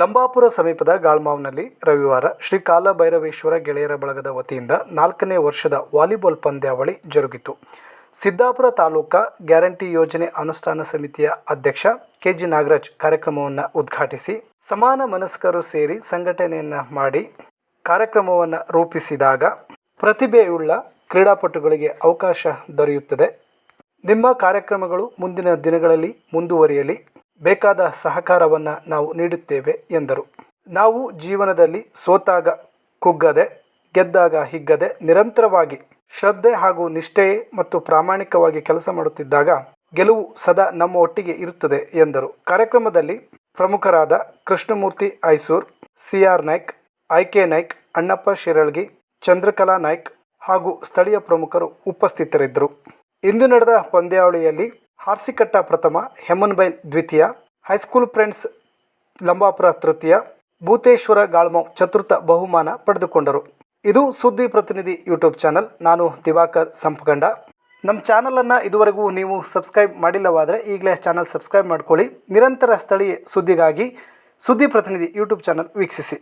ಲಂಬಾಪುರ ಸಮೀಪದ ಗಾಳ್ಮಾವ್ನಲ್ಲಿ ರವಿವಾರ ಶ್ರೀ ಕಾಲಭೈರವೇಶ್ವರ ಗೆಳೆಯರ ಬಳಗದ ವತಿಯಿಂದ ನಾಲ್ಕನೇ ವರ್ಷದ ವಾಲಿಬಾಲ್ ಪಂದ್ಯಾವಳಿ ಜರುಗಿತು. ಸಿದ್ದಾಪುರ ತಾಲೂಕಾ ಗ್ಯಾರಂಟಿ ಯೋಜನೆ ಅನುಷ್ಠಾನ ಸಮಿತಿಯ ಅಧ್ಯಕ್ಷ ಕೆಜಿ ನಾಗರಾಜ್ ಕಾರ್ಯಕ್ರಮವನ್ನು ಉದ್ಘಾಟಿಸಿ ಸಮಾನ ಮನಸ್ಕರು ಸೇರಿ ಸಂಘಟನೆಯನ್ನು ಮಾಡಿ ಕಾರ್ಯಕ್ರಮವನ್ನು ರೂಪಿಸಿದಾಗ ಪ್ರತಿಭೆಯುಳ್ಳ ಕ್ರೀಡಾಪಟುಗಳಿಗೆ ಅವಕಾಶ ದೊರೆಯುತ್ತದೆ. ನಿಮ್ಮ ಕಾರ್ಯಕ್ರಮಗಳು ಮುಂದಿನ ದಿನಗಳಲ್ಲಿ ಮುಂದುವರಿಯಲಿ. ಬೇಕಾದ ಸಹಕಾರವನ್ನು ನಾವು ನೀಡುತ್ತೇವೆ, ಎಂದರು. ನಾವು ಜೀವನದಲ್ಲಿ ಸೋತಾಗ ಕುಗ್ಗದೆ, ಗೆದ್ದಾಗ ಹಿಗ್ಗದೆ, ನಿರಂತರವಾಗಿ ಶ್ರದ್ಧೆ ಹಾಗೂ ನಿಷ್ಠೆ ಮತ್ತು ಪ್ರಾಮಾಣಿಕವಾಗಿ ಕೆಲಸ ಮಾಡುತ್ತಿದ್ದಾಗ ಗೆಲುವು ಸದಾ ನಮ್ಮ ಒಟ್ಟಿಗೆ ಇರುತ್ತದೆ, ಎಂದರು. ಕಾರ್ಯಕ್ರಮದಲ್ಲಿ ಪ್ರಮುಖರಾದ Krishnamurthy Aisur C R Naik I Naik, Annappa Shiralgi, Chandrakala Naik ಹಾಗೂ ಸ್ಥಳೀಯ ಪ್ರಮುಖರು ಉಪಸ್ಥಿತರಿದ್ದರು. ಇಂದು ನಡೆದ ಪಂದ್ಯಾವಳಿಯಲ್ಲಿ ಹಾರ್ಸಿಕಟ್ಟ ಪ್ರಥಮ ಹೆಮ್ಮನ್ಬೈಲ್ ದ್ವಿತೀಯ, ಹೈಸ್ಕೂಲ್ ಫ್ರೆಂಡ್ಸ್ ಲಂಬಾಪುರ ತೃತೀಯ, ಭೂತೇಶ್ವರ ಗಾಳ್ಮೋ ಚತುರ್ಥ ಬಹುಮಾನ ಪಡೆದುಕೊಂಡರು. ಇದು ಸುದ್ದಿ ಪ್ರತಿನಿಧಿ ಯೂಟ್ಯೂಬ್ ಚಾನಲ್. ನಾನು ದಿವಾಕರ್ ಸಂಪಗಂಡ. ನಮ್ಮ ಚಾನಲನ್ನು ಇದುವರೆಗೂ ನೀವು ಸಬ್ಸ್ಕ್ರೈಬ್ ಮಾಡಿಲ್ಲವಾದರೆ ಈಗಲೇ ಚಾನಲ್ ಸಬ್ಸ್ಕ್ರೈಬ್ ಮಾಡ್ಕೊಳ್ಳಿ. ನಿರಂತರ ಸ್ಥಳೀಯ ಸುದ್ದಿಗಾಗಿ ಸುದ್ದಿ ಪ್ರತಿನಿಧಿ ಯೂಟ್ಯೂಬ್ ಚಾನಲ್ ವೀಕ್ಷಿಸಿ.